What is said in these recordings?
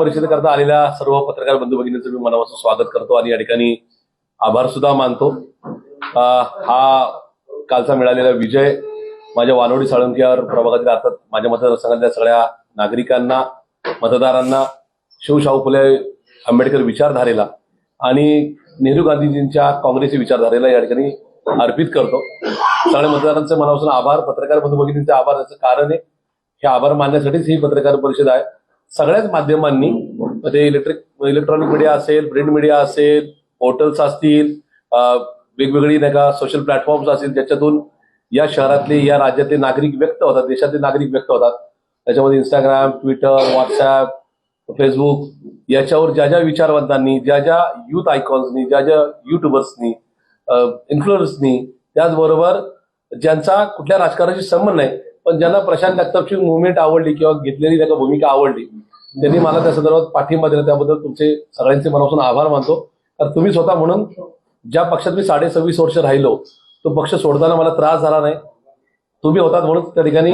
परिषदेकरता आलेल्या सर्व पत्रकार बंधू भगिनींचं मी मनापासून स्वागत करतो आणि या ठिकाणी आभार सुद्धा मानतो. हा कालचा मिळालेला विजय माझ्या वानवडी साळुंक्यावर प्रभागातील अर्थात माझ्या मतदारसंघातल्या सगळ्या नागरिकांना मतदारांना शिवशाहू फुले आंबेडकर विचारधारेला आणि नेहरू गांधीजींच्या काँग्रेसचे विचारधारेला या ठिकाणी अर्पित करतो. सगळ्या मतदारांचे मनापासून आभार. पत्रकार बंधू भगिनींचे आभार याचं कारण आहे. हे आभार मानण्यासाठीच ही पत्रकार परिषद आहे. सगळ्याच माध्यमांनी म्हणजे इलेक्ट्रिक इलेक्ट्रॉनिक मीडिया असेल प्रिंट मीडिया असेल पोर्टल्स असतील वेगवेगळी नाही का सोशल प्लॅटफॉर्म्स असतील ज्याच्यातून या शहरातले या राज्यातले नागरिक व्यक्त होतात देशातले नागरिक व्यक्त होतात. त्याच्यामध्ये इंस्टाग्राम ट्विटर व्हॉट्सॲप फेसबुक याच्यावर ज्या ज्या विचारवंतांनी ज्या ज्या युथ आयकॉन्सनी ज्या ज्या युट्युबर्सनी इन्फ्लुएन्सनी त्याचबरोबर ज्यांचा कुठल्या राजकारणाशी संबंध नाही पण ज्यांना प्रशांत जगतापची मुवमेंट आवडली किंवा घेतलेली त्याची भूमिका आवडली त्यांनी मला त्या संदर्भात पाठिंबा दिला. त्याबद्दल तुमचे सगळ्यांचे मनापासून आभार मानतो. तर तुम्ही स्वतः म्हणून ज्या पक्षात मी साडे सव्वीस वर्ष राहिलो तो पक्ष सोडताना मला त्रास झाला नाही. तुम्ही होतात म्हणून त्या ठिकाणी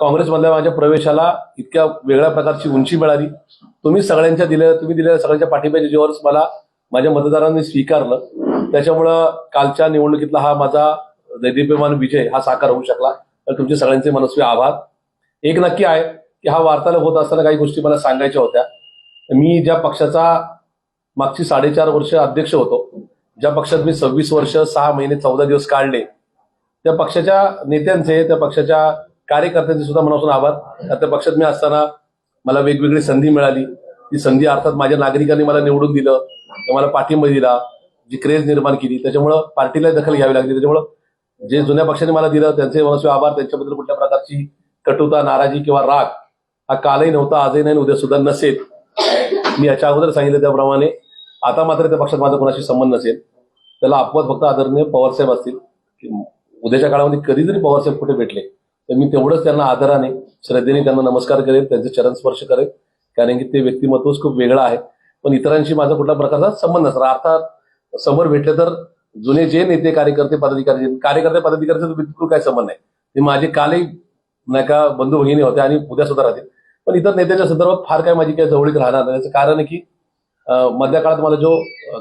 काँग्रेसमधल्या माझ्या प्रवेशाला इतक्या वेगळ्या प्रकारची उंची मिळाली. तुम्ही सगळ्यांच्या दिल्या तुम्ही दिलेल्या सगळ्यांच्या पाठिंब्याच्या जोरच मला माझ्या मतदारांनी स्वीकारलं. त्याच्यामुळं कालच्या निवडणुकीतला हा माझा दैदिप्यमान विजय हा साकार होऊ शकला. तुमचे सगळ्यांचे मनस्वी आभार. एक नक्की आहे की हा वार्तालाप होत असताना काही गोष्टी मला सांगायच्या होत्या. मी ज्या पक्षाचा मागची साडेचार वर्ष अध्यक्ष होतो ज्या पक्षात मी सव्वीस वर्ष सहा महिने चौदा दिवस काढले त्या पक्षाच्या नेत्यांचे त्या पक्षाच्या कार्यकर्त्यांचे सुद्धा मनापासून आभार. त्या पक्षात मी असताना मला वेगवेगळी संधी मिळाली. ती संधी अर्थात माझ्या नागरिकांनी मला निवडून दिलं मला पाठिंबा दिला जी क्रेज निर्माण केली. त्याच्यामुळं पार्टीला दखल घ्यावी लागली. त्याच्यामुळं जे जुन्या पक्षाने मला दिलं त्यांचे मनस्वी आभार त्यांच्याबद्दल कुठल्या प्रकारची कटुता नाराजी किंवा राग हा कालही नव्हता आजही नाही उद्या सुद्धा नसेल. मी याच्या अगोदर सांगितलं त्याप्रमाणे. आता मात्र त्या पक्षात माझा कोणाशी संबंध नसेल. त्याला अपवाद फक्त आदरणीय पवारसाहेब असतील. की उद्याच्या काळामध्ये कधी जरी पवारसाहेब कुठे भेटले तर मी तेवढंच त्यांना आदराने श्रद्धेने त्यांना नमस्कार करेन त्यांचे चरण स्पर्श करेन कारण की ते व्यक्तिमत्वच खूप वेगळं आहे. पण इतरांशी माझा कुठल्या प्रकारचा संबंध नसणार. अर्थात समोर भेटले तर जुने जे नेते कार्यकर्ते पदाधिकारी कार्यकर्ते पदाधिकाऱ्यांचा बिलकुल काही संबंध नाही. ते माझे कालही नाही का बंधू भगिनी होते आणि उद्या सुद्धा राहतील. पण इतर नेत्याच्या संदर्भात फार काय माझी काही जवळीक राहणार नाही. याचं कारण आहे की मधल्या काळात मला जो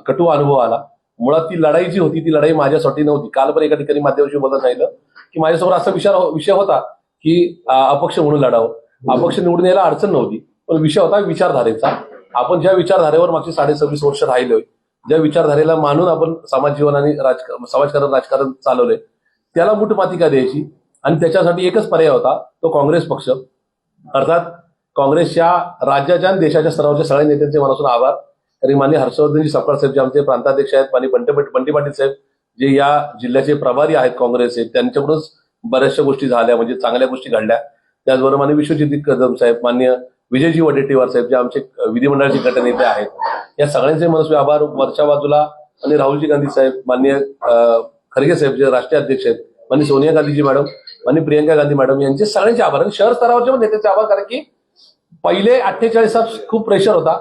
कटू अनुभव आला मुळात ती लढाई जी होती ती लढाई माझ्यासाठी नव्हती. काल पण एका ठिकाणी माध्यमाशी बोलत राहिलं की माझ्यासमोर असा विचार विषय होता की अपक्ष म्हणून लढावं. अपक्ष निवडून यायला अडचण नव्हती. पण विषय होता विचारधारेचा. आपण ज्या विचारधारेवर मागची साडे सव्वीस वर्ष राहिलोय ज्या विचारधारेला मानून आपण समाज जीवन आणि राजकारण समाजकारण राजकारण चालवलंय त्याला मूठ का द्यायची आणि त्याच्यासाठी एकच पर्याय होता तो काँग्रेस पक्ष. अर्थात काँग्रेसच्या राज्याच्या आणि देशाच्या स्तरावरच्या सगळ्या नेत्यांचे मनासून आभार. तरी माननीय हर्षवर्धनजी सपकाळ साहेब जे आमचे प्रांताध्यक्ष आहेत आणि बंटे बंटी पाटील साहेब जे या जिल्ह्याचे प्रभारी आहेत काँग्रेसचे त्यांच्याकडूनच बऱ्याचशा गोष्टी झाल्या म्हणजे चांगल्या गोष्टी घडल्या. त्याचबरोबर माननीय विश्वजित कदम साहेब मान्य विजयजी वडेट्टीवार साहेब जे आमचे विधिमंडळाचे गटनेते आहेत या सगळ्यांचे मनस्वी आभार. वरच्या बाजूला आणि राहुलजी गांधी साहेब मान्य खरगे साहेब जे राष्ट्रीय अध्यक्ष आहेत मान्य सोनिया गांधीजी मॅडम मान्य प्रियंका गांधी मॅडम यांचे सगळ्यांचे आभार. आणि शहर स्तरावरचे पण नेत्याचे आभार कारण की पहिले अठ्ठेचाळीस खूप प्रेशर होता.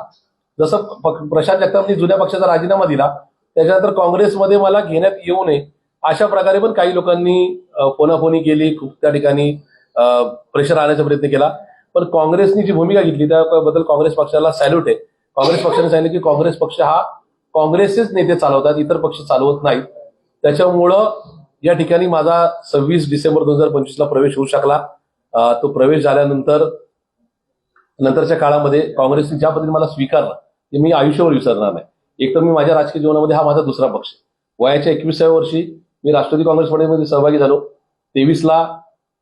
जसं प्रशांत जगतापनी जुन्या पक्षाचा राजीनामा दिला त्याच्यानंतर काँग्रेसमध्ये मला घेण्यात येऊ नये अशा प्रकारे पण काही लोकांनी फोनाफोनी केली खूप त्या ठिकाणी प्रेशर आणण्याचा प्रयत्न केला. पण काँग्रेसनी जी भूमिका घेतली त्याबद्दल काँग्रेस पक्षाला सॅल्यूट आहे. काँग्रेस पक्षाने सांगितलं की काँग्रेस पक्ष हा काँग्रेसचेच नेते चालवतात इतर पक्ष चालवत नाहीत. त्याच्यामुळं या ठिकाणी माझा सव्वीस डिसेंबर दोन हजार पंचवीसला प्रवेश होऊ शकला. तो प्रवेश झाल्यानंतर नंतरच्या काळामध्ये काँग्रेसने ज्या पद्धतीने मला स्वीकारलं ते मी आयुष्यावर विसरणार नाही. एक तर मी माझ्या राजकीय जीवनामध्ये हा माझा दुसरा पक्ष वयाच्या एकविसाव्या वर्षी मी राष्ट्रवादी काँग्रेस पार्टीमध्ये सहभागी झालो. तेवीसला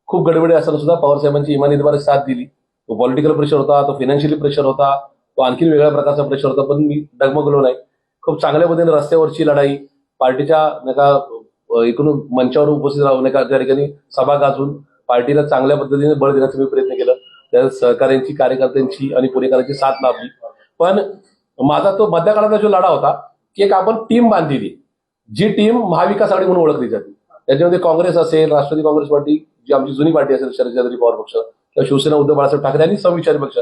खूप गडबडी असताना सुद्धा पवार साहेबांची इमानीद्वारे साथ दिली. तो पॉलिटिकल प्रेशर होता तो फायनान्शियली प्रेशर होता तो आणखी वेगळ्या प्रकारचा प्रेशर होता पण मी डगमगलो नाही. खूप चांगल्या पद्धतीने रस्त्यावरची लढाई पार्टीच्या नाही का एकूण मंचावर उपस्थित राहून नाही का त्या ठिकाणी सभा गाजून पार्टीला चांगल्या पद्धतीने बळ देण्याचा मी प्रयत्न केला. त्या सहकार्यांची कार्यकर्त्यांची आणि पुणेकरांची साथ लाभली. पण माझा तो मध्यकाळाचा जो लढा होता की एक आपण टीम बांधलेली जी टीम महाविकास आघाडी म्हणून ओळखली जाते. त्याच्यामध्ये काँग्रेस असेल राष्ट्रवादी काँग्रेस पार्टी जी आमची जुनी पार्टी असेल शरदचंद्र पवार पक्ष. किंवा शिवसेना उद्धव बाळासाहेब ठाकरे आणि संविचारी पक्ष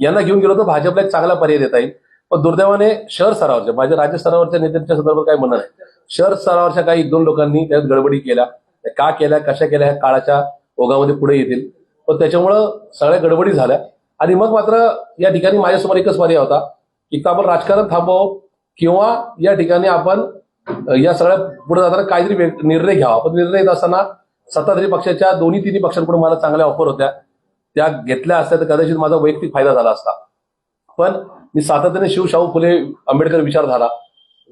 यांना घेऊन गेलो तर भाजपला एक चांगला पर्याय देता येईल. पण दुर्दैवाने शहर स्तरावरच्या माझ्या राज्य स्तरावरच्या नेत्यांच्या संदर्भात काही म्हणणं नाही. शहर स्तरावरच्या काही एक दोन लोकांनी त्यात गडबडी केल्या. का केल्या कशा केल्या ह्या काळाच्या ओघामध्ये पुढे येतील. पण त्याच्यामुळं सगळ्या गडबडी झाल्या. आणि मग मात्र या ठिकाणी माझ्यासमोर एकच पर्याय होता की आपण राजकारण थांबव किंवा या ठिकाणी आपण या सगळ्या पुढे जाताना काहीतरी निर्णय घ्यावा. पण निर्णय येत असताना सत्ताधारी पक्षाच्या दोन्ही तिन्ही पक्षांकडून मला चांगल्या ऑफर होत्या. त्या घेतल्या असत्या तर कदाचित माझा वैयक्तिक फायदा झाला असता. पण मी सातत्याने शिवशाहू फुले आंबेडकर विचारधारा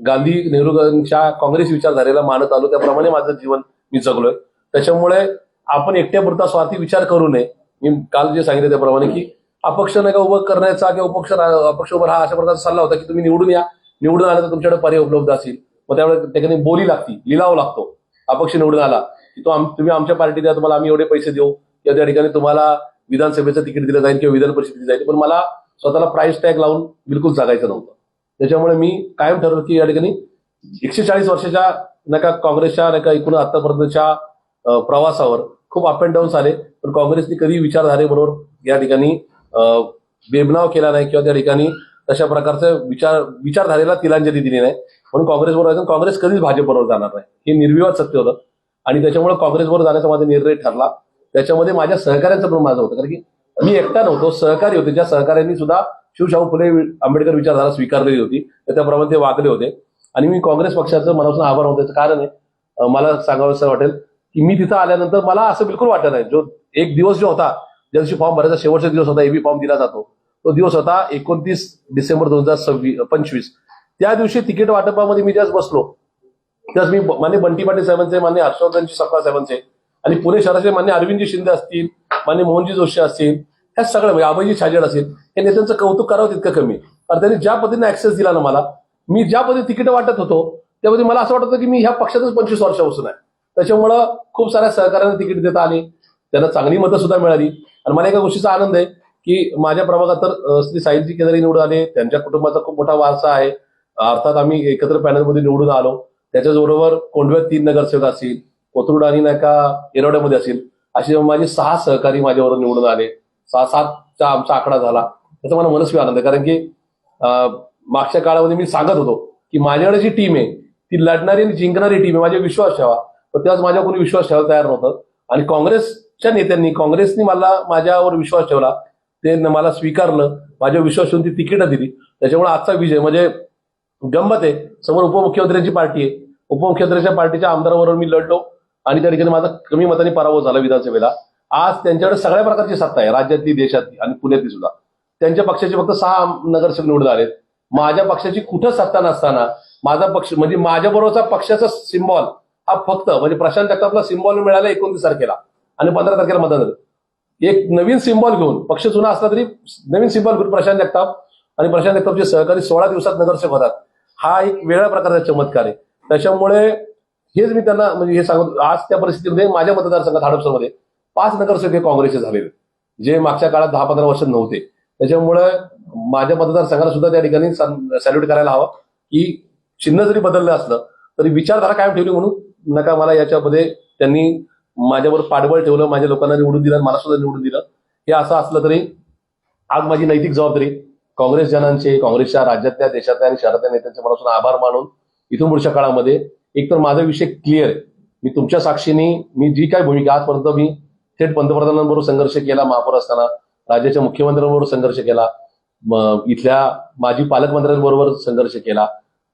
गांधी नेहरूंच्या काँग्रेस विचारधारेला मानत आलो. त्याप्रमाणे माझं जीवन मी जगलोय. त्याच्यामुळे आपण एकट्यापुरता स्वार्थी विचार करू नये. मी काल जे सांगितलं त्याप्रमाणे की अपक्ष नका उभं करण्याचा किंवा अपक्ष अपक्ष उभं राहा अशा प्रकारचा सल्ला होता की तुम्ही निवडून या. निवडून आला तर तुमच्याकडे पर्याय उपलब्ध असतील मग त्यावेळेस त्याच्याने बोली लागती लिलाव लागतो. अपक्ष निवडून आला की तो आम- तुम्ही आमच्या पार्टीत द्या तुम्हाला आम्ही एवढे पैसे देऊ. किंवा त्या ठिकाणी तुम्हाला विधानसभेचं तिकीट दिलं जाईल किंवा विधान परिषदेत जाईल पण मला स्वतःला प्राईस टॅग लावून बिलकुल जागायचं नव्हतं. त्याच्यामुळे मी कायम ठरवलं की या ठिकाणी एकशे चाळीस वर्षाच्या नका काँग्रेसच्या नका एकूण आतापर्यंतच्या प्रवासावर खूप अप अँड डाऊन्स आले पण काँग्रेसने कधी विचारधारेबरोबर या ठिकाणी बेबनाव केला नाही किंवा त्या ठिकाणी तशा प्रकारचं विचार विचारधारेला तिलांजली दिली नाही. म्हणून काँग्रेसबरोबर जायचं. काँग्रेस कधीच भाजपबरोबर जाणार नाही. हे निर्विवाद सत्य होतं. आणि त्याच्यामुळे काँग्रेसबरोबर जाण्याचा माझा निर्णय ठरला. त्याच्यामध्ये माझ्या सहकार्याचं पण माझं होतं. कारण की मी एकटा नव्हतो. सहकारी होते. ज्या सहकार्यांनी सुद्धा शिवशाहू फुले आंबेडकर विचारधारा स्वीकारलेली होती तर त्याप्रमाणे ते वागले होते. आणि मी काँग्रेस पक्षाचं मनापासून आभार मानतो. कारण आहे मला सांगावं असं वाटेल की मी तिथं आल्यानंतर मला असं बिलकुल वाटत नाही. जो एक दिवस जो होता ज्या दिवशी फॉर्म भरायचा शेवटचा दिवस होता एबी फॉर्म दिला जातो तो दिवस होता एकोणतीस डिसेंबर दोन हजार सव्वीस पंचवीस. त्या दिवशी तिकीट वाटपामध्ये मी ज्याच बसलो त्याच मी ब- मान्य बंटी पाटील साहेबांचे मान्य हर्षवर्धनजी सपकाळ साहेबांचे आणि पुणे शहराचे मान्य अरविंदजी शिंदे असतील मान्य मोहनजी जोशी असतील ह्या सगळं म्हणजे अभयजी छाजेड असतील हे नेत्यांचं कौतुक करावं तितकं कमी. कारण त्यांनी ज्या पद्धतीने ऍक्सेस दिला ना मला मी ज्या पद्धतीने तिकीट वाटत होतो त्यामध्ये मला असं वाटत होतं की मी ह्या पक्षातच पंचवीस वर्षापासून आहे. त्याच्यामुळं खूप साऱ्या सहकाऱ्यांना तिकीट देता आली त्यांना चांगली मतं सुद्धा मिळाली. आणि मला एका गोष्टीचा आनंद आहे की माझ्या प्रभागात तर श्री साहिलजी केदारी निवडून आले त्यांच्या कुटुंबाचा खूप मोठा वारसा आहे. अर्थात आम्ही एकत्र पॅनलमध्ये निवडून आलो. त्याच्याचबरोबर कोंडव्यात तीन नगरसेवक असतील कोथरूड आणि नाही का येरवड्यामध्ये असेल असे माझे सहा सहकारी माझ्यावर निवडून आले सहा सातचा आमचा आकडा झाला त्याचा मला मनस्वी आनंद आहे. कारण की मागच्या काळामध्ये मी सांगत होतो की माझ्याकडे जी टीम आहे ती लढणारी आणि जिंकणारी टीम आहे माझ्या विश्वास ठेवा. पण त्याच माझ्या कोणी विश्वास ठेवायला तयार नव्हतं. आणि काँग्रेसच्या नेत्यांनी काँग्रेसनी मला माझ्यावर विश्वास ठेवला ते मला स्वीकारलं माझ्या विश्वास ठेवून ती तिकीटं दिली. त्याच्यामुळे आजचा विजय म्हणजे गंमत आहे. समोर उपमुख्यमंत्र्यांची पार्टी आहे. उपमुख्यमंत्र्यांच्या पार्टीच्या आमदारावरून मी लढलो. आणि त्या ठिकाणी माझा कमी मताने पराभव झाला विधानसभेला. आज त्यांच्याकडे सगळ्या प्रकारची सत्ता आहे राज्यातली देशातली आणि पुण्यातली सुद्धा. त्यांच्या पक्षाचे फक्त सहा नगरसेवक निवडून आलेत. माझ्या पक्षाची कुठं सत्ता नसताना माझा पक्ष म्हणजे माझ्याबरोबरचा पक्षाचा सिम्बॉल हा फक्त म्हणजे प्रशांत जगतापला सिम्बॉल मिळाला एकोणतीस तारखेला आणि पंधरा तारखेला मतदान झालं. एक नवीन सिम्बॉल घेऊन पक्ष जुना असला तरी नवीन सिम्बॉल घेऊन प्रशांत जगताप आणि प्रशांत जगतापचे सहकारी सोळा दिवसात नगरसेवक होतात. हा एक वेगळ्या प्रकारचा चमत्कार आहे. त्याच्यामुळे हेच मी त्यांना म्हणजे हे सांगतो आज त्या परिस्थितीमध्ये माझ्या मतदारसंघात हडपसरमध्ये पाच नगरसेवक हे काँग्रेसचे झालेले जे मागच्या काळात दहा पंधरा वर्ष नव्हते. त्याच्यामुळे माझ्या मतदारसंघाला सुद्धा त्या ठिकाणी सॅल्यूट करायला हवं की चिन्ह जरी बदललं असलं तरी विचारधारा कायम ठेवली म्हणून नका मला याच्यामध्ये त्यांनी माझ्यावर पाठबळ ठेवलं माझ्या लोकांना निवडून दिलं मला सुद्धा निवडून दिलं. हे असं असलं तरी आज माझी नैतिक जबाबदारी काँग्रेस जनांचे काँग्रेसच्या राज्यातल्या देशातल्या आणि शहरातल्या नेत्यांचे मनापासून आभार मानून इथून पुढच्या काळामध्ये एक तर माझा विषय क्लिअर आहे मी तुमच्या साक्षीने मी जी काय भूमिका आजपर्यंत मी थेट पंतप्रधानांबरोबर संघर्ष केला महापौर असताना राज्याच्या मुख्यमंत्र्यांबरोबर संघर्ष केला इथल्या माजी पालकमंत्र्यांबरोबर संघर्ष केला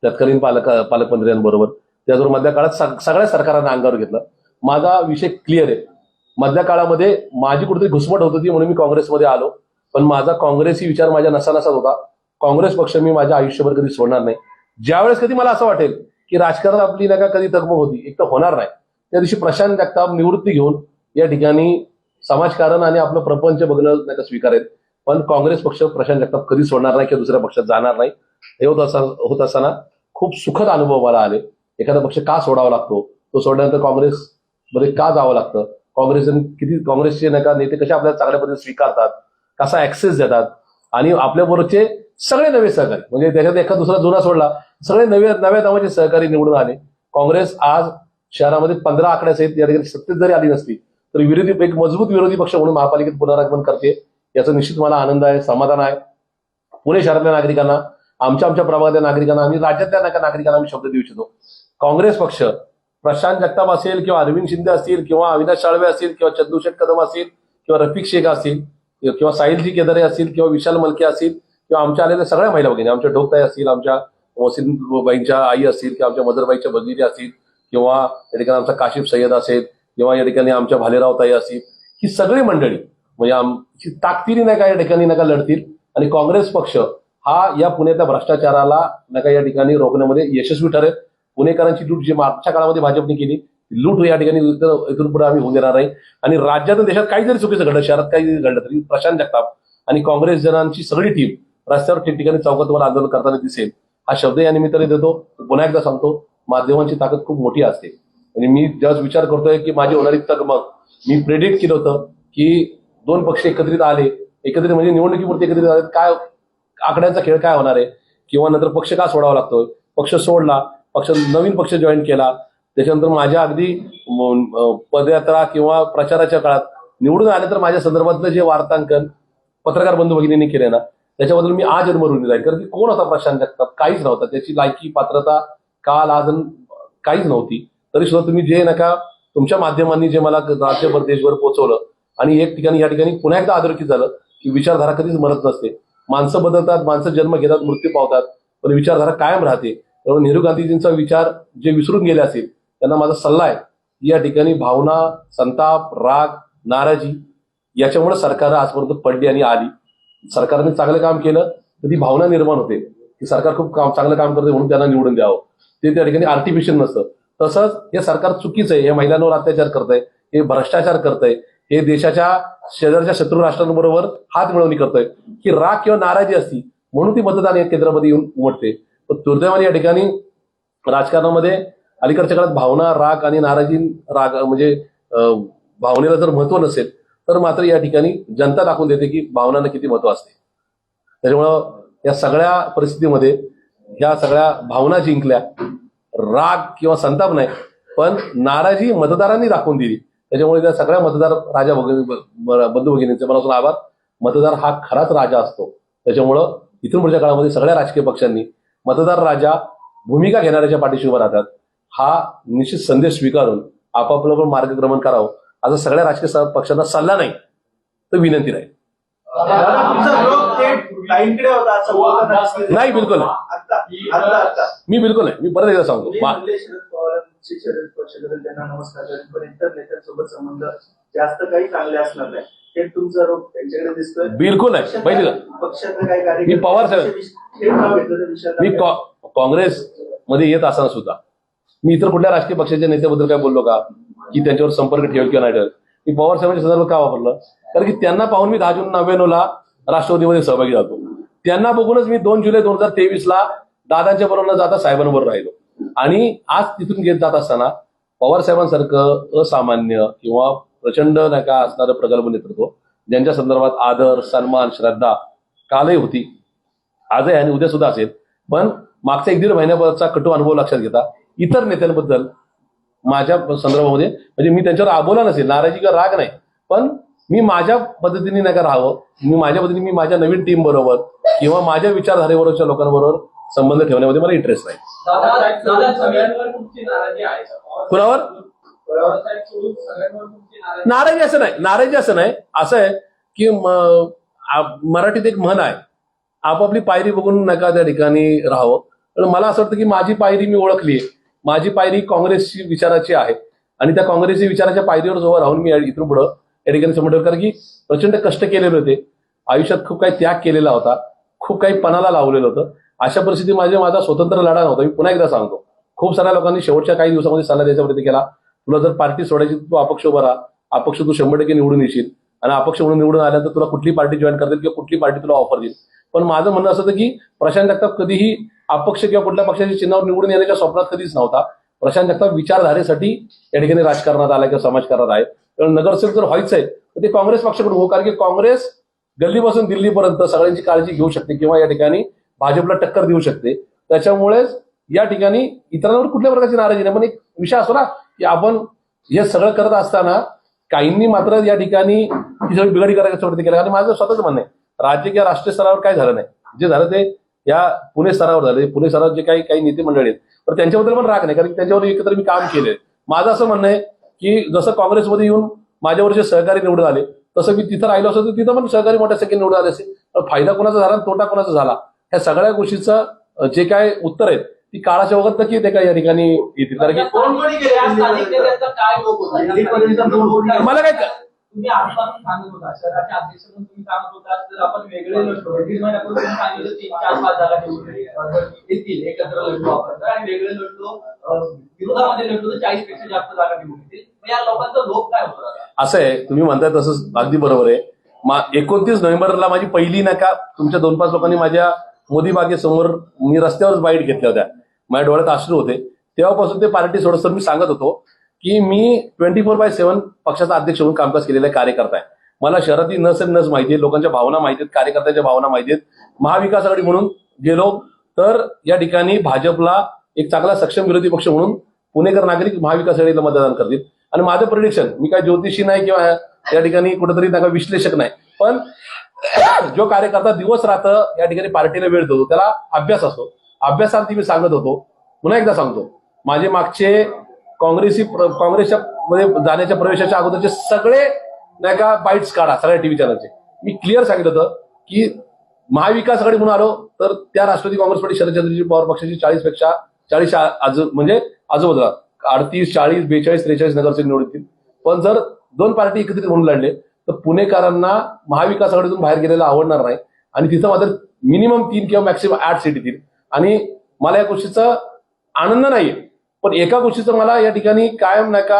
तत्कालीन पालक पालकमंत्र्यांबरोबर. त्याचबरोबर मधल्या काळात सग- सगळ्या सरकारांना अंगावर घेतलं. माझा विषय क्लिअर आहे. मधल्या काळामध्ये माझी कुठेतरी घुसमट होत होती म्हणून मी काँग्रेसमध्ये आलो. पण माझा काँग्रेसी विचार माझ्या नसानसात होता. काँग्रेस पक्ष मी माझ्या आयुष्यभर कधी सोडणार नाही. ज्यावेळेस कधी मला असं वाटेल की राजकारण आपली नका कधी तगमग होती? एक तर होणार नाही. त्या दिवशी प्रशांत जगताप निवृत्ती घेऊन या ठिकाणी समाजकारण आणि आपलं प्रपंच बघणं नका स्वीकारेल. पण काँग्रेस पक्ष प्रशांत जगताप कधी सोडणार नाही किंवा दुसऱ्या पक्षात जाणार नाही. हे होत असा होत असताना खूप सुखद अनुभव मला आले. एखादा पक्ष का सोडावा लागतो? तो सोडल्यानंतर काँग्रेस मध्ये का जावं लागतं? काँग्रेस किती काँग्रेसचे नका नेते कसे आपल्याला चांगल्या पद्धतीने स्वीकारतात? कसा ऍक्सेस देतात? आणि आपल्याबरोबरचे सगळे नवे सहकारी. म्हणजे त्याच्यात एखादा दुसरा जुना सोडला सगळे नवे नव्या नावाचे सहकारी निवडून आले. काँग्रेस आज शहरामध्ये पंधरा आकड्यासहित या ठिकाणी सत्तेत जरी आली नसती तरी विरोधी एक मजबूत विरोधी पक्ष म्हणून महापालिकेत पुनरागमन करते याचा निश्चित मला आनंद आहे समाधान आहे. पुणे शहरातल्या नागरिकांना आमच्या आमच्या प्रभागातल्या नागरिकांना आणि राज्यातल्या नागरिकांना आम्ही शब्द देऊ इच्छितो. काँग्रेस पक्ष प्रशांत जगताप असेल किंवा अरविंद शिंदे असतील किंवा अविनाश साळवे असतील किंवा चंदूशेठ कदम असतील किंवा रफिक शेख असतील किंवा साहिलजी केदारे असतील किंवा विशाल मलके असतील किंवा आमच्या आलेल्या सगळ्या महिला भगिनी आमच्या ढोकताई असतील आमच्या मोहसिनबाईंच्या आई असतील किंवा आमच्या मदरबाईच्या भगिनी असतील किंवा या ठिकाणी आमचा काशिफ सय्यद असेल किंवा या ठिकाणी आमच्या भालेरावताई असतील ही सगळी मंडळी म्हणजे आमची ताकदीने नाही का या ठिकाणी नका लढतील. आणि काँग्रेस पक्ष हा या पुण्यातल्या भ्रष्टाचाराला नका या ठिकाणी रोखण्यामध्ये यशस्वी ठरेल. पुणेकरांची लूट जी मागच्या काळामध्ये भाजपने केली ती लूट या ठिकाणी इथून पुढे आम्ही होऊन देणार नाही. आणि राज्यात देशात काही जरी चुकीचं घडलं शहरात काही जरी घडलं तरी प्रशांत जगताप आणि काँग्रेस जनांची सगळी टीम रस्त्यावर ठिकठिकाणी चौकातवर आंदोलन करताना दिसेल. हा शब्द या निमित्ताने देतो. पुन्हा एकदा सांगतो माध्यमांची ताकद खूप मोठी असते. आणि मी ज्यावेळेस विचार करतोय की माझी होणारी तगमग मी प्रेडिक्ट केलं होतं की दोन पक्ष एकत्रित आले. एकत्रित म्हणजे निवडणुकीपुरते एकत्रित आले काय आकड्यांचा खेळ काय होणार आहे? किंवा नंतर पक्ष का सोडावा लागतोय? पक्ष सोडला पक्ष नवीन पक्ष जॉईन केला. त्याच्यानंतर माझ्या अगदी पदयात्रा किंवा प्रचाराच्या काळात निवडून आले तर माझ्या संदर्भातलं जे वार्तांकन पत्रकार बंधू भगिनींनी केले ना त्याच्याबद्दल मी आज ऋणी जाईल कारण की कोण असा प्रशांत जगतात काहीच नव्हता. त्याची लायकी पात्रता काल आज काहीच नव्हती. तरी सुद्धा तुम्ही जे नका तुमच्या माध्यमांनी जे मला राज्यभर देशभर पोहोचवलं आणि एक ठिकाणी या ठिकाणी पुन्हा एकदा अधोरेखित झालं की विचारधारा कधीच मरत नसते. माणसं बदलतात माणसं जन्म घेतात मृत्यू पावतात पण विचारधारा कायम राहते. त्यामुळे नेहरू गांधीजींचा विचार जे विसरून गेले असेल त्यांना माझा सल्ला आहे की या ठिकाणी भावना संताप राग नाराजी याच्यामुळे सरकार आजपर्यंत पडली आणि आली. सरकारने चांगलं काम केलं तर ती भावना निर्माण होते. की सरकार खूप काम चांगलं काम करते म्हणून त्यांना निवडून द्यावं. ते त्या ठिकाणी आर्टिफिशियल नसतं. तसंच हे सरकार चुकीचं आहे. हे महिलांवर अत्याचार करतंय हे भ्रष्टाचार करतंय हे देशाच्या शेजारच्या शत्रू राष्ट्रांबरोबर हात मिळवणी करतोय. की राग किंवा नाराजी असती म्हणून ती मतदान या केंद्रामध्ये येऊन उमटते. पण दुर्दैवाने या ठिकाणी राजकारणामध्ये अलीकडच्या काळात भावना राग आणि नाराजी राग म्हणजे भावनेला जर महत्त्व नसेल तर मात्र या ठिकाणी जनता दाखवून देते की भावनांना किती महत्त्व असते. त्याच्यामुळं या सगळ्या परिस्थितीमध्ये ह्या सगळ्या भावना जिंकल्या राग किंवा संताप नाही पण नाराजी मतदारांनी दाखवून दिली. त्याच्यामुळे त्या सगळ्या मतदार राजा बंधू भगिनींचे मला आभार. मतदार हा खराच राजा असतो. त्याच्यामुळं इथून पुढच्या काळामध्ये सगळ्या राजकीय पक्षांनी मतदार राजा भूमिका घेणाऱ्याच्या पाठीशी उभा राहतात. हा निश्चित संदेश स्वीकारून आपापलं पण मार्गक्रमण करावं असं सगळ्या राजकीय पक्षांना सल्ला नाही तर विनंती नाही. नाही, बिलकुल मी बिलकुल नाही. मी परत एकदा सांगतो. मी मा- म्हणले शरद पवारांचे शरद पक्षाकडे त्यांना नमस्कार करेन, पण इतर नेत्यांसोबत संबंध जास्त काही चांगले असणार नाही. हे तुमचा रोग त्यांच्याकडे दिसतोय. बिलकुल नाही. माहिती का? पक्षातलं काय कार्य मी पवार साहेब- मी काँग्रेस मध्ये येत असताना सुद्धा. मी इतर कुठल्या राजकीय पक्षाच्या नेत्याबद्दल काय बोललो का? की त्यांच्यावर संपर्क ठेव किंवा नाही ठेव मी पवार साहेबांच्या संदर्भात का वापरलं? कारण की त्यांना पाहून मी दहा जून नव्याण्णवला राष्ट्रवादीमध्ये सहभागी जातो त्यांना बघूनच मी दोन जुलै दोन हजार तेवीस ला दादांच्या बरोबर न जाता साहेबांबरोबर राहिलो. आणि आज तिथून घेत जात असताना पवार साहेबांसारखं असामान्य किंवा प्रचंड नाही का असणारं प्रगल्भ नेतृत्व ज्यांच्या संदर्भात आदर सन्मान श्रद्धा कालही होती. आजही आणि उद्या सुद्धा असेल. पण मागच्या एक दीड महिन्याचा कटू अनुभव लक्षात घेता इतर नेत्यांबद्दल माझ्या संदर्भामध्ये म्हणजे मी त्यांच्यावर आबोला नसेल नाराजी किंवा राग नाही. पण मी माझ्या पद्धतीने नाही का राहावं मी माझ्या पद्धतीने मी माझ्या नवीन टीम बरोबर किंवा माझ्या विचारधारेबरोबरच्या लोकांबरोबर संबंध ठेवण्यामध्ये मला इंटरेस्ट नाही. कुणावर? नाराजी असं नाही नाराजी असं नाही. असं आहे की मराठीत एक म्हण आहे आपापली पायरी बघून नका त्या ठिकाणी राहावं. पण मला असं वाटतं की माझी पायरी मी ओळखली माझी पायरी काँग्रेसची विचाराची आहे. आणि त्या काँग्रेसच्या विचाराच्या पायरीवर जवळ राहून मी इथून पुढं या ठिकाणी समोर कारण की प्रचंड कष्ट केलेले होते. आयुष्यात खूप काही त्याग केलेला होता. खूप काही पणाला लावलेलं होतं. अशा परिस्थिती माझे माझा स्वतंत्र लढा नव्हता. मी पुन्हा एकदा सांगतो. खूप साऱ्या लोकांनी शेवटच्या काही दिवसामध्ये सल्ला द्यायचा प्रयत्न केला. तुला जर पार्टी सोडायची तू अपक्ष उभा राहा. अपक्ष तू शंभर टक्के निवडून येशील. आणि अपक्ष म्हणून निवडून आल्यानंतर तुला कुठली पार्टी जॉईन करतील किंवा कुठली पार्टी तुला ऑफर देईल. पण माझं म्हणणं असं होतं की प्रशांत जगताप कधीही अपक्ष किंवा कुठल्या पक्षाच्या चिन्हावर निवडून येण्याच्या स्वप्नात कधीच नव्हता. प्रशांत जगताप विचारधारेसाठी या ठिकाणी राजकारणात आला किंवा समाजकारणात आहे. कारण नगरसेवक जर व्हायचं आहे तर ते काँग्रेस पक्षाकडून हो कारण की काँग्रेस गल्लीपासून दिल्लीपर्यंत सगळ्यांची काळजी घेऊ शकते किंवा या ठिकाणी भाजपला टक्कर देऊ शकते. त्याच्यामुळेच या ठिकाणी इतरांवर कुठल्या प्रकारची नाराजी नाही. पण एक विषय असतो ना की आपण हे सगळं करत असताना काहींनी मात्र या ठिकाणी ही सगळी बिघाडी करायचा प्रयत्न केला. आणि माझं स्वतःच म्हणणं आहे राज्य किंवा राष्ट्रीय स्तरावर काय झालं नाही. जे झालं ते या पुणे स्तरावर झाले. पुणे स्तरावर जे काही काही नेते मंडळी आहेत तर त्यांच्याबद्दल पण राग नाही. कारण की त्यांच्यावर एकत्र मी काम केले माझं असं म्हणणं आहे की जसं काँग्रेसमध्ये येऊन माझ्यावर जे सहकारी निवडून आले तसं मी तिथं राहिलो असतो तर तिथं पण सहकारी मोठ्या संख्येने निवडून आले असेल. पण फायदा कोणाचा झाला आणि तोटा कोणाचा झाला? ह्या सगळ्या गोष्टीचं जे काय उत्तर आहेत ती काळाच्या वगत नक्की ते काय या ठिकाणी येतील? कारण की मला काय तुम्ही आधीपासून सांगत होता. शहराचे अध्यक्ष म्हणून तुम्ही सांगत होता. जर आपण वेगळे लढलो दीड महिन्यापूर्वी तुम्ही सांगितलं तीन चार पाच जागा निवडून येतील एकत्र लढलो आपण तर आणि वेगळे लढलो विरोधामध्ये लढलो तर चाळीसपेक्षा जास्त जागा निवडून येतील. या लोकांचा लोक काय होता असं आहे. तुम्ही म्हणताय तसंच अगदी बरोबर आहे. एकोणतीस नोव्हेंबरला माझी पहिली नका तुमच्या दोन पाच लोकांनी माझ्या मोदी बागेसमोर मी रस्त्यावरच बाईट घेतल्या होत्या. माझ्या डोळ्यात अश्रू होते. तेव्हापासून ते पार्टी सोडस मी सांगत होतो की मी ट्वेंटी फोर बाय सेव्हन पक्षाचा अध्यक्ष म्हणून कामकाज केलेला कार्यकर्ता आहे. मला शहरातील नस आणि नस माहिती आहे लोकांच्या भावना माहिती आहेत कार्यकर्त्यांच्या भावना माहिती आहेत. महाविकास आघाडी म्हणून गेलो तर या ठिकाणी भाजपला एक चांगला सक्षम विरोधी पक्ष म्हणून पुणेकर नागरिक महाविकास आघाडीला मतदान करतील. आणि माझं प्रिडिक्शन मी काय ज्योतिषी नाही किंवा या ठिकाणी कुठेतरी नका विश्लेषक नाही पण जो कार्यकर्ता दिवस रात्र या ठिकाणी पार्टीला वेळ देतो त्याला अभ्यास असतो. अभ्यासार्थी मी सांगत होतो पुन्हा एकदा सांगतो. माझे मागचे काँग्रेसी काँग्रेसच्या मध्ये जाण्याच्या प्रवेशाच्या अगोदरचे सगळे नाही का बाईट्स काढा सगळ्या टीव्ही चॅनलचे. मी क्लिअर सांगितलं होतं की महाविकास आघाडी म्हणून आलो तर त्या राष्ट्रवादी काँग्रेस पार्टी शरदचंद्रजी पवार पक्षाची चाळीसपेक्षा चाळीस आज म्हणजे आजूबाजूला अडतीस चाळीस बेचाळीस त्रेचाळीस नगरचे निवडतील येतील. पण जर दोन पार्टी एकत्रित म्हणून लढले तर पुणेकरांना महाविकास आघाडीतून बाहेर गेलेला आवडणार नाही. आणि तिथं मात्र मिनिमम तीन किंवा मॅक्सिमम आठ सीट येतील. आणि मला या गोष्टीचा आनंद नाही पण एका गोष्टीचं मला या ठिकाणी कायम नाही का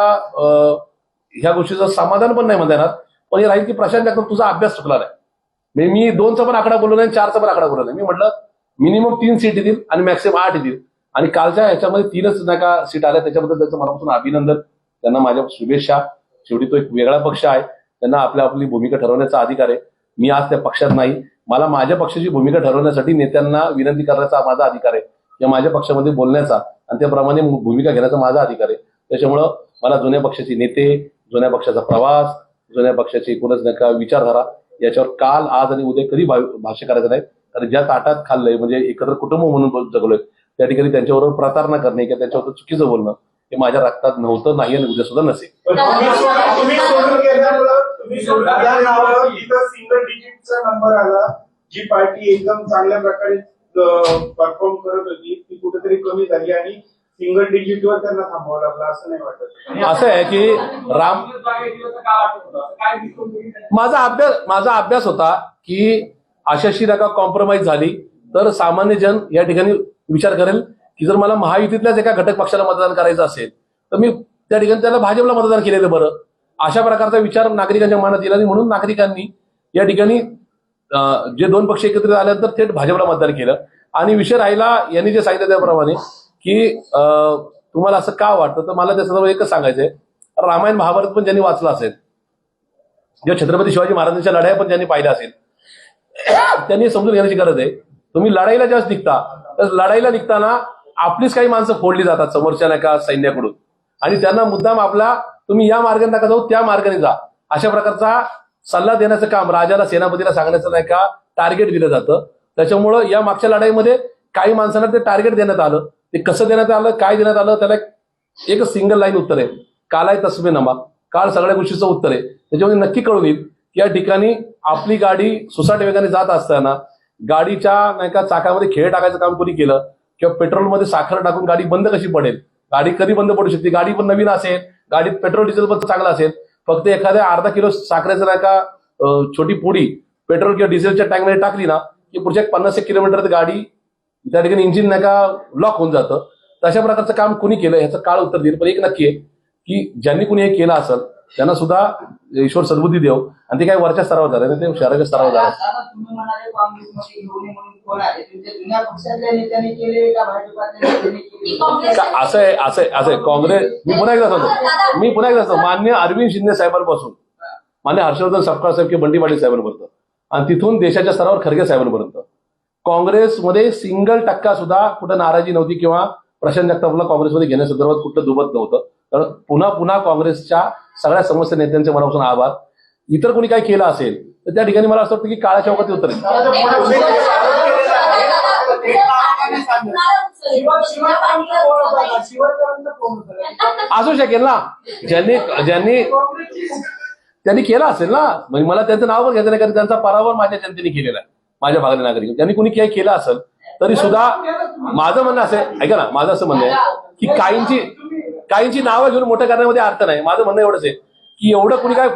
ह्या गोष्टीचं समाधान पण नाही म्हणता येणार. पण हे राहील की प्रशांत जाधव तुझा अभ्यास चुकला नाही. मी दोनचा पण आकडा बोललो नाही चारचा पण आकडा बोललो नाही. मी म्हटलं मिनिमम तीन सीट येतील आणि मॅक्सिमम आठ येतील. आणि कालच्या ह्याच्यामध्ये तीनच नाही का सीट आल्या त्याच्याबद्दल त्यांचं मनापासून अभिनंदन. त्यांना माझ्या शुभेच्छा. शेवटी तो एक वेगळा पक्ष आहे. त्यांना आपल्या आपली भूमिका ठरवण्याचा अधिकार आहे. मी आज त्या पक्षात नाही. मला माझ्या पक्षाची भूमिका ठरवण्यासाठी नेत्यांना विनंती करण्याचा माझा अधिकार आहे. किंवा माझ्या पक्षामध्ये बोलण्याचा. आणि त्याप्रमाणे भूमिका घेण्याचा माझा अधिकार आहे. त्याच्यामुळं मला जुन्या पक्षाचे नेते जुन्या पक्षाचा प्रवास जुन्या पक्षाची एकूणच नाही का विचारधारा याच्यावर काल आज आणि उद्या कधी भा- भाष्य करायचं नाही. कारण ज्या ताटात खाल्लंय म्हणजे एकत्र कुटुंब म्हणून जगलोय त्या ठिकाणी त्यांच्याबरोबर प्रतारणा करणे किंवा त्यांच्यावर चुकीचं बोलणं हे माझ्या रक्तात नव्हतं नाही आणि उद्या सुद्धा नसेल जी पार्टी एकदम चांगल्या प्रकारे परफॉर्म करत होती ती कुठेतरी कमी झाली आणि सिंगल डिजिटवर त्यांना थांबावं लागलं असं नाही वाटत असं आहे की राम माझा अभ्यास माझा अभ्यास होता की अशाशी नका कॉम्प्रोमाइज झाली तर सामान्य जन या ठिकाणी विचार करेल की जर मला महायुतीतल्याच एका घटक पक्षाला मतदान करायचं असेल तर मी त्या ठिकाणी त्याला भाजपला मतदान केलेलं बरं. अशा प्रकारचा विचार नागरिकांच्या मनात येईल आणि म्हणून नागरिकांनी या ठिकाणी जे दोन पक्ष एकत्रित आल्यानंतर थेट भाजपला मतदान केलं. आणि विषय राहिला यांनी जे सांगितलं त्याप्रमाणे की अं, तुम्हाला असं का वाटतं? तर मला त्याचं एकच सांगायचंय. रामायण महाभारत पण ज्यांनी वाचलं असेल जेव्हा छत्रपती शिवाजी महाराजांच्या लढाया पण ज्यांनी पाहिल्या असेल त्यांनी समजून घेण्याची गरज आहे. तुम्ही लढाईला ज्यावेळेस निघता तर लढाईला निघताना आपलीच काही माणसं फोडली जातात समोरच्या नका सैन्याकडून. आणि त्यांना मुद्दाम आपला तुम्ही या मार्गाने नका जाऊ त्या मार्गाने जा. अशा प्रकारचा सल्ला देण्याचं काम राजाला सेनापतीला सांगण्याचं नाही का टार्गेट दिलं जातं. त्याच्यामुळं या मागच्या लढाईमध्ये काही माणसांना ते टार्गेट देण्यात आलं. ते कसं देण्यात आलं काय देण्यात आलं त्याला एक- सिंगल लाईन उत्तर आहे. काल आहे तस्मे नमा. काल सगळ्या गोष्टीचं उत्तर आहे. त्याच्यामध्ये नक्की कळून येईल की या ठिकाणी आपली गाडी सुसाट वेगाने जात असताना गाडीच्या नाही का चाकामध्ये खेळ टाकायचं काम कोणी केलं किंवा पेट्रोलमध्ये साखर टाकून गाडी बंद कशी पडेल? गाडी कधी बंद पडू शकते? गाडी पण नवीन असेल गाडीत पेट्रोल डिझेल पण चांगलं असेल. फक्त एखाद्या अर्धा किलो साखरेचं नाही का छोटी पुडी पेट्रोल किंवा डिझेलच्या टँकमध्ये टाकली ना की पुढच्या एक पन्नास एक किलोमीटर गाडी त्या ठिकाणी इंजिन नाही का लॉक होऊन जातं. तर अशा प्रकारचं काम कुणी केलं ह्याचं काळ उत्तर देईल पण एक नक्की आहे की ज्यांनी कुणी हे केलं असेल त्यांना सुद्धा ईश्वर सद्बुद्धी देव. आणि ते काय वरच्या स्तरावर झालं ते शहराच्या स्तरावर झालं. असं आहे असं आहे असं आहे. काँग्रेस मी पुन्हा एकदा सांगतो. मी पुन्हा एकदा सांगतो. मान्य अरविंद शिंदे साहेबांपासून. मान्य हर्षवर्धन सपकाळ साहेब किंवा बंडी पाटील साहेबांपर्यंत. आणि तिथून देशाच्या स्तरावर खरगे साहेबांपर्यंत. काँग्रेसमध्ये सिंगल टक्का सुद्धा कुठं नाराजी नव्हती किंवा प्रशांत जगतापला काँग्रेसमध्ये घेण्यासंदर्भात कुठलं दुबत नव्हतं. तर पुन्हा पुन्हा काँग्रेसच्या सगळ्या समस्त नेत्यांचे मनापासून आभार. इतर कोणी काय केलं असेल तर त्या ठिकाणी मला असं वाटतं की काळाच्या अवघात उत्तर असू शकेल ना. ज्यांनी ज्यांनी त्यांनी केला असेल ना. म्हणजे मला त्यांचं नाव पण घ्यायचं नाही कारण त्यांचा पराभव माझ्या जनतेने केलेला आहे. माझ्या भागातील नागरिक त्यांनी कुणी काही केलं असेल तरी सुद्धा माझं म्हणणं असं आहे ऐका ना माझं असं म्हणणं आहे की काहींची काहींची नावं घेऊन मोठं करण्यामध्ये अर्थ नाही. माझं म्हणणं एवढंच आहे की एवढं कुणी काय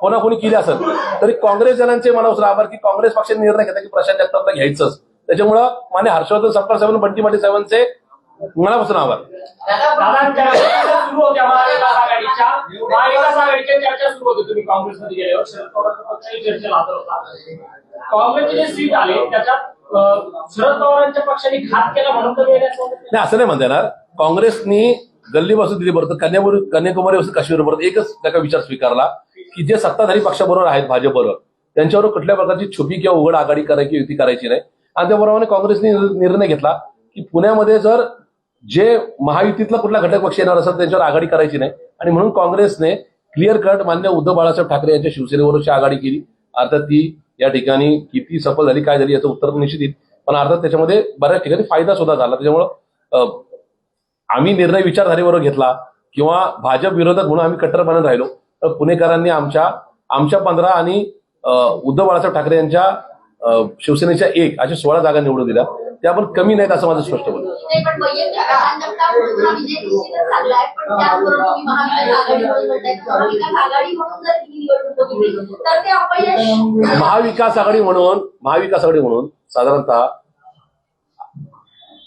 फोनाफोनी केली असेल तरी काँग्रेस जणांचे मला आभार की काँग्रेस पक्षाने निर्णय घेतला की प्रशांत जगतापला घ्यायचंच. त्याच्यामुळं मान्य हर्षवर्धन सपकाळ साहेब बंटी पाटील साहेबांचे मनापासून आभार. घात नाही असं नाही म्हणता येणार. काँग्रेसनी गल्लीपासून दिल्लीपर्यंत कन्याकुमारी कन्याकुमारीपासून बरोबर एकच त्याचा विचार स्वीकारला की जे सत्ताधारी पक्षाबरोबर आहेत भाजपबरोबर त्यांच्यावर कुठल्या प्रकारची छुपी किंवा उघड आघाडी करायची युती करायची नाही. आणि त्याप्रमाणे काँग्रेसने निर्णय घेतला की पुण्यामध्ये जर जे महायुतीतला कुठला घटक पक्ष येणार असेल त्यांच्यावर आघाडी करायची नाही. आणि म्हणून काँग्रेसने क्लिअर कट मान्य उद्धव बाळासाहेब ठाकरे यांच्या शिवसेनेबरोबरची आघाडी केली. अर्थात ती या ठिकाणी किती सफल झाली काय झाली याचं उत्तर निश्चित येईल. पण अर्थात त्याच्यामध्ये बऱ्याच ठिकाणी फायदा सुद्धा झाला. त्याच्यामुळं अं, आम्ही निर्णय विचारधारेवर घेतला किंवा भाजप विरोधात म्हणून आम्ही कट्टरपणे राहिलो. तर पुणेकरांनी आमच्या आमच्या पंधरा आणि उद्धव बाळासाहेब ठाकरे यांच्या शिवसेनेच्या एक अशा सोळा जागा निवडून दिल्या. त्या पण कमी नाहीत असं माझं स्पष्ट तुम्ही महाविकास आघाडी म्हणून महाविकास आघाडी म्हणून साधारणतः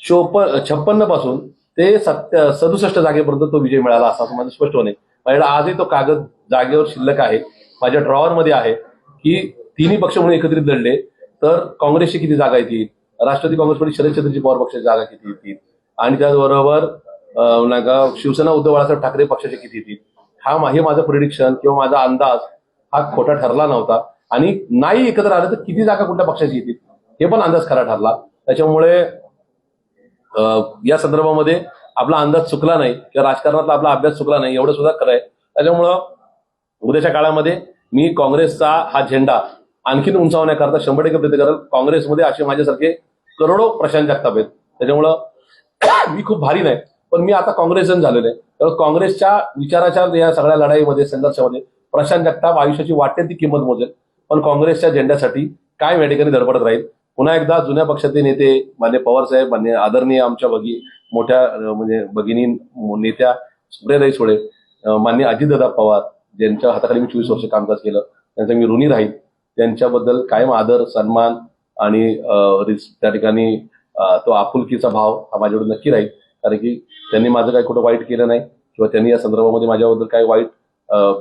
चोपन्न छप्पन्नपासून ते सत्य सदुसष्ट जागेपर्यंत तो विजय मिळाला असा माझं स्पष्ट होणे माझ्याकडे आजही तो कागद जागेवर शिल्लक आहे. माझ्या ड्रॉवर मध्ये आहे की तिन्ही पक्ष म्हणून एकत्रित लढले. तर काँग्रेसची किती जागा येतील? राष्ट्रवादी काँग्रेस पार्टी शरदचंद्रजी पवार पक्षाची जागा किती येतील? आणि त्याचबरोबर नाही का शिवसेना उद्धव बाळासाहेब ठाकरे पक्षाचे किती येतील? हा हे माझं प्रिडिक्शन किंवा माझा अंदाज हा खोटा ठरला नव्हता. आणि नाही एकत्र आलं तर किती जागा कुठल्या पक्षाची येतील? हे पण अंदाज खरा ठरला. त्याच्यामुळे या संदर्भामध्ये आपला अंदाज चुकला नाही किंवा राजकारणातला आपला अभ्यास चुकला नाही एवढं सुद्धा खरं आहे. त्याच्यामुळं उद्याच्या काळामध्ये मी काँग्रेसचा हा झेंडा आणखीन उंचावण्याकरता शंभर टक्के प्रयत्न करेल. काँग्रेसमध्ये असे माझ्यासारखे करोडो प्रशांत जगताप आहेत. त्याच्यामुळं मी खूप भारी नाही पण मी आता काँग्रेसजन झालेलो आहे. तर काँग्रेसच्या विचाराच्या या सगळ्या लढाईमध्ये संघर्षामध्ये प्रशांत जगताप आयुष्याची वाटेल ती किंमत मोजेल. पण काँग्रेसच्या झेंड्यासाठी काय या ठिकाणी धडपडत राहील पुन्हा एकदा जुन्या पक्षाचे नेते मान्य पवार साहेब मान्य आदरणीय आमच्या भगी मोठ्या म्हणजे भगिनी नेत्या सुप्रियाताई सुळे मान्य अजितदादा पवार ज्यांच्या हाताखाली मी चोवीस वर्ष कामकाज केलं त्यांचा मी ऋणी राहील. त्यांच्याबद्दल कायम आदर सन्मान आणि त्या ठिकाणी तो आपुलकीचा भाव हा माझ्याकडे नक्की राहील. कारण की त्यांनी माझं काही कुठं वाईट केलं नाही किंवा त्यांनी या संदर्भामध्ये माझ्याबद्दल काही वाईट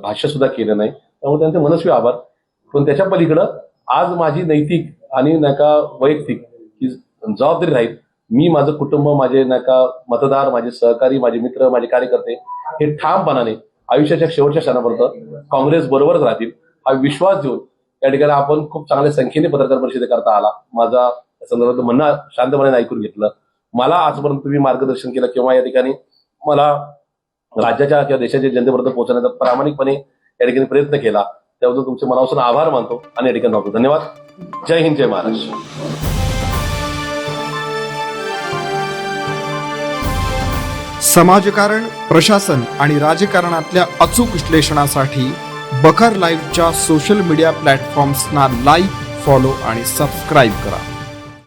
भाष्य सुद्धा केलं नाही. त्यामुळे त्यांचे मनस्वी आभार. पण त्याच्या पलीकडं आज माझी नैतिक आणि नाही का वैयक्तिक ही जबाबदारी राहील. मी माझं कुटुंब माझे नाही का मतदार माझे सहकारी माझे मित्र माझे कार्यकर्ते हे ठामपणाने आयुष्याच्या शेवटच्या क्षणापर्यंत काँग्रेस बरोबरच राहतील. हा विश्वास देऊन या ठिकाणी आपण खूप चांगल्या संख्येने पत्रकार परिषदे करता आला. माझा संदर्भात म्हणणं शांतपणे ऐकून घेतलं. मला आजपर्यंत तुम्ही मार्गदर्शन केलं किंवा या ठिकाणी मला राज्याच्या किंवा देशाच्या जनतेपर्यंत पोहोचण्याचा प्रामाणिकपणे या ठिकाणी प्रयत्न केला. त्याबद्दल तुमचे मनापासून आभार मानतो आणि या ठिकाणी धन्यवाद. जय हिंद जय महाराष्ट्र. समाजकारण प्रशासन आणि राजकारणातल्या अचूक विश्लेषणासाठी बखर लाईव्हच्या सोशल मीडिया प्लॅटफॉर्म्सना लाईक फॉलो आणि सबस्क्राईब करा.